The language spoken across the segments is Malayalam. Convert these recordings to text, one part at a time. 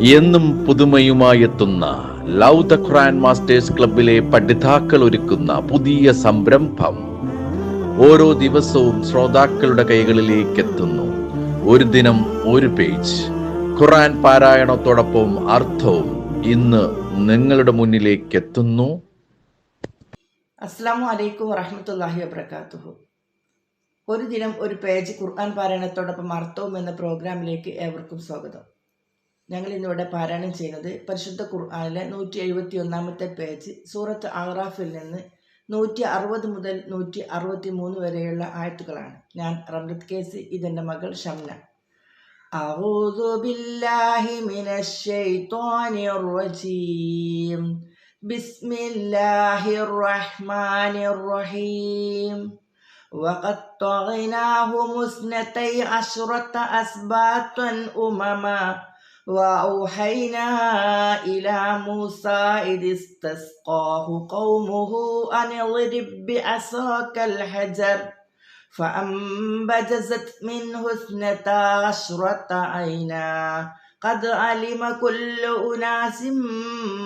എന്നും പുതുമയുമായെത്തുന്ന ലവ് ദ ഖുറാൻ മാസ്റ്റേഴ്സ് ക്ലബിലെ പഠിതാക്കൾ ഒരുക്കുന്ന പുതിയ സംരംഭം ഓരോ ദിവസവും ശ്രോതാക്കളുടെ കൈകളിലേക്ക് എത്തുന്നു ഒരു ദിനം ഒരു പേജ്. ഖുറാൻ പാരായണത്തോടൊപ്പം അർത്ഥവും ഇന്ന് നിങ്ങളുടെ മുന്നിലേക്ക് എത്തുന്നു അസ്സാം വലൈക്കും വറഹമത്തല്ലാഹി വബർക്കാത്തുഹു ഒരു ദിനം ഒരു പേജ് ഖുർആൻ പാരായണത്തോടൊപ്പം അർത്ഥവും എന്ന പ്രോഗ്രാമിലേക്ക് ഏവർക്കും സ്വാഗതം. ഞങ്ങൾ ഇന്നിവിടെ പാരായണം ചെയ്യുന്നത് പരിശുദ്ധ ഖുർആനിലെ നൂറ്റി എഴുപത്തി ഒന്നാമത്തെ പേജ് സൂറത്ത് ആറാഫിൽ നിന്ന് നൂറ്റി അറുപത് മുതൽ നൂറ്റി അറുപത്തി മൂന്ന് വരെയുള്ള ആയത്തുകളാണ് ഞാൻ റംലത്ത് കേസി ഇതെൻ്റെ മകൾ ഷംന أعوذ بالله من الشيطان الرجيم بسم الله الرحمن الرحيم وقطعناهم اثنتي عشرة أسباطا أمما وأوحينا إلى موسى إذ استسقاه قومه أن اضرب بعصاك الحجر فأنبجزت منه اثنتا عشرة عينا. قد علم كل أناس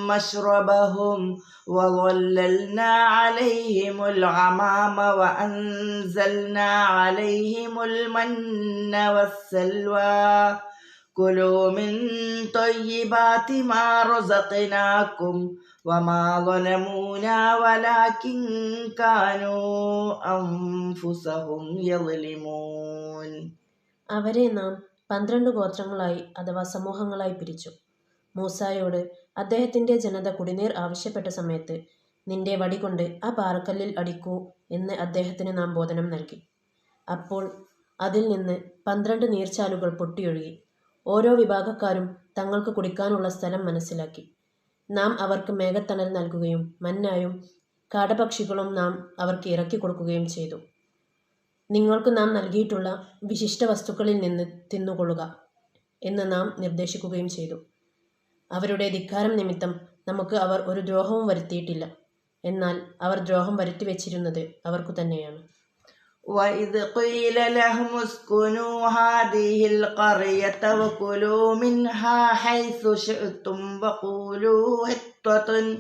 مشربهم وظللنا عليهم الغمام وأنزلنا عليهم المن والسلوى. كلوا من طيبات ما رزقناكم وما ظلمونا ولكن كانوا أنفسهم يظلمون അവരെ നാം പന്ത്രണ്ട് ഗോത്രങ്ങളായി അഥവാ സമൂഹങ്ങളായി പിരിച്ചു മൂസായോട് അദ്ദേഹത്തിൻ്റെ ജനത കുടിനീർ ആവശ്യപ്പെട്ട സമയത്ത് നിന്റെ വടി കൊണ്ട് ആ പാറക്കല്ലിൽ അടിക്കൂ എന്ന് അദ്ദേഹത്തിന് നാം ബോധനം നൽകി അപ്പോൾ അതിൽ നിന്ന് പന്ത്രണ്ട് നീർച്ചാലുകൾ പൊട്ടിയൊഴുകി ഓരോ വിഭാഗക്കാരും തങ്ങൾക്ക് കുടിക്കാനുള്ള സ്ഥലം മനസ്സിലാക്കി. നാം അവർക്ക് മേഘത്തണൽ നൽകുകയും മന്നായും കാടപക്ഷികളും നാം അവർക്ക് ഇറക്കി കൊടുക്കുകയും ചെയ്തു. നിങ്ങൾക്ക് നാം നൽകിയിട്ടുള്ള വിശിഷ്ട വസ്തുക്കളിൽ നിന്ന് തിന്നുകൊള്ളുക എന്ന് നാം നിർദ്ദേശിക്കുകയും ചെയ്തു. അവരുടെ ധിക്കാരം നിമിത്തം നമുക്ക് അവർ ഒരു ദ്രോഹവും വരുത്തിയിട്ടില്ല. എന്നാൽ അവർ ദ്രോഹം വരുത്തി വെച്ചിരുന്നത് അവർക്കു തന്നെയാണ്. وإذ قيل لهم اسكنوا هذه القرية وكلوا منها حيث شئتم وقولوا حطة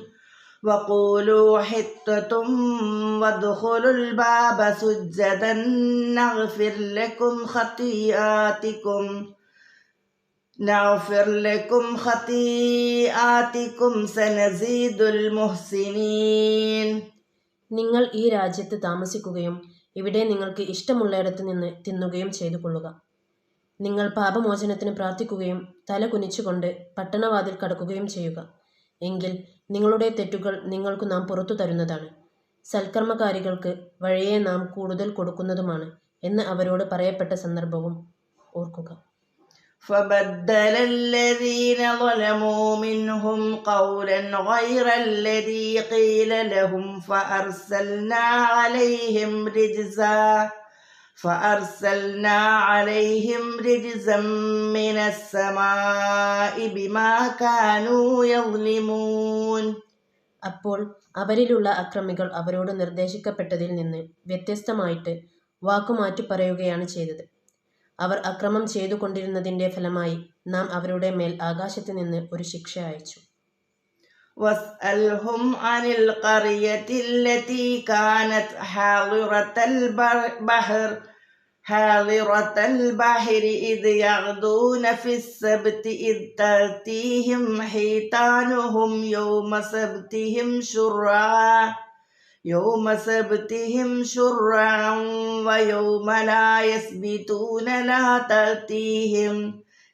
وقولوا حطة وادخلوا الباب سجدا نغفر لكم خطيئاتكم نغفر لكم خطيئاتكم سنزيد المحسنين നിങ്ങൾ ഈ രാജ്യത്ത് താമസിക്കുകയും ഇവിടെ നിങ്ങൾക്ക് ഇഷ്ടമുള്ളയിടത്ത് നിന്ന് തിന്നുകയും ചെയ്തു കൊള്ളുക. നിങ്ങൾ പാപമോചനത്തിന് പ്രാർത്ഥിക്കുകയും തല കുനിച്ചുകൊണ്ട് പട്ടണവാതിൽ കടക്കുകയും ചെയ്യുക. എങ്കിൽ നിങ്ങളുടെ തെറ്റുകൾ നിങ്ങൾക്ക് നാം പുറത്തു തരുന്നതാണ്. സൽക്കർമ്മകാരികൾക്ക് വഴിയെ നാം കൂടുതൽ കൊടുക്കുന്നതുമാണ് എന്ന് അവരോട് പറയപ്പെട്ട സന്ദർഭവും ഓർക്കുക. فبدل الذين ظلموا منهم قولا غير الذي قيل لهم فأرسلنا عليهم رجزا فأرسلنا عليهم رجزا من السماء بما كانوا يظلمون അപ്പോൾ അവരിലുള്ള അക്രമികൾ അവരോട് നിർദ്ദേശിക്കപ്പെട്ടതിൽ നിന്ന് വ്യത്യസ്തമായിട്ട് വാക്കുമാറ്റി പറയുകയാണ് ചെയ്തത് അവർ അക്രമം ചെയ്തുകൊണ്ടിരുന്നതിൻ്റെ ഫലമായി നാം അവരുടെ മേൽ ആകാശത്ത് നിന്ന് ഒരു ശിക്ഷ അയച്ചു واسألهم عن القرية التي كانت حاضرة البحر حاضرة البحر إذ يغدون في السبت إذ تأتيهم حيتانهم يوم سبتهم شرعا يوم سبتهم شرعا ويوم لا يسبتون لا تأتيهم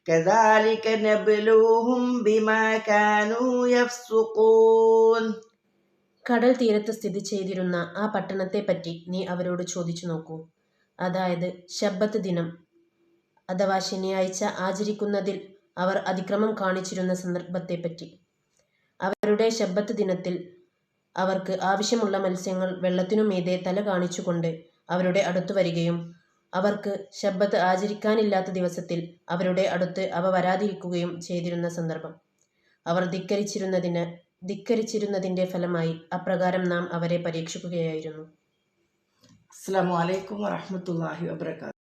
كذلك نبلوهم بما كانوا يفسقون കടൽ തീരത്ത് സ്ഥിതി ചെയ്തിരുന്ന ആ പട്ടണത്തെപ്പറ്റി നീ അവരോട് ചോദിച്ചു നോക്കൂ അതായത് ശബ്ബത്ത് ദിനം അഥവാ ശനിയാഴ്ച ആചരിക്കുന്നതിൽ അവർ അതിക്രമം കാണിച്ചിരുന്ന സന്ദർഭത്തെപ്പറ്റി അവരുടെ ശബ്ബത്ത് ദിനത്തിൽ അവർക്ക് ആവശ്യമുള്ള മത്സ്യങ്ങൾ വെള്ളത്തിനുമീതെ തല കാണിച്ചുകൊണ്ട് അവരുടെ അടുത്ത് വരികയും അവർക്ക് ശബ്ബത്ത് ആചരിക്കാനില്ലാത്ത ദിവസത്തിൽ അവരുടെ അടുത്ത് അവ വരാതിരിക്കുകയും ചെയ്തിരുന്ന സന്ദർഭം. അവർ ധിക്കരിച്ചിരുന്നതിന് ധിക്കരിച്ചിരുന്നതിന്റെ ഫലമായി അപ്രകാരം നാം അവരെ പരീക്ഷിക്കുകയായിരുന്നു. അസ്സാം വലൈക്കും വാഹമത്തല്ലാഹി വാബർക്കാത്തു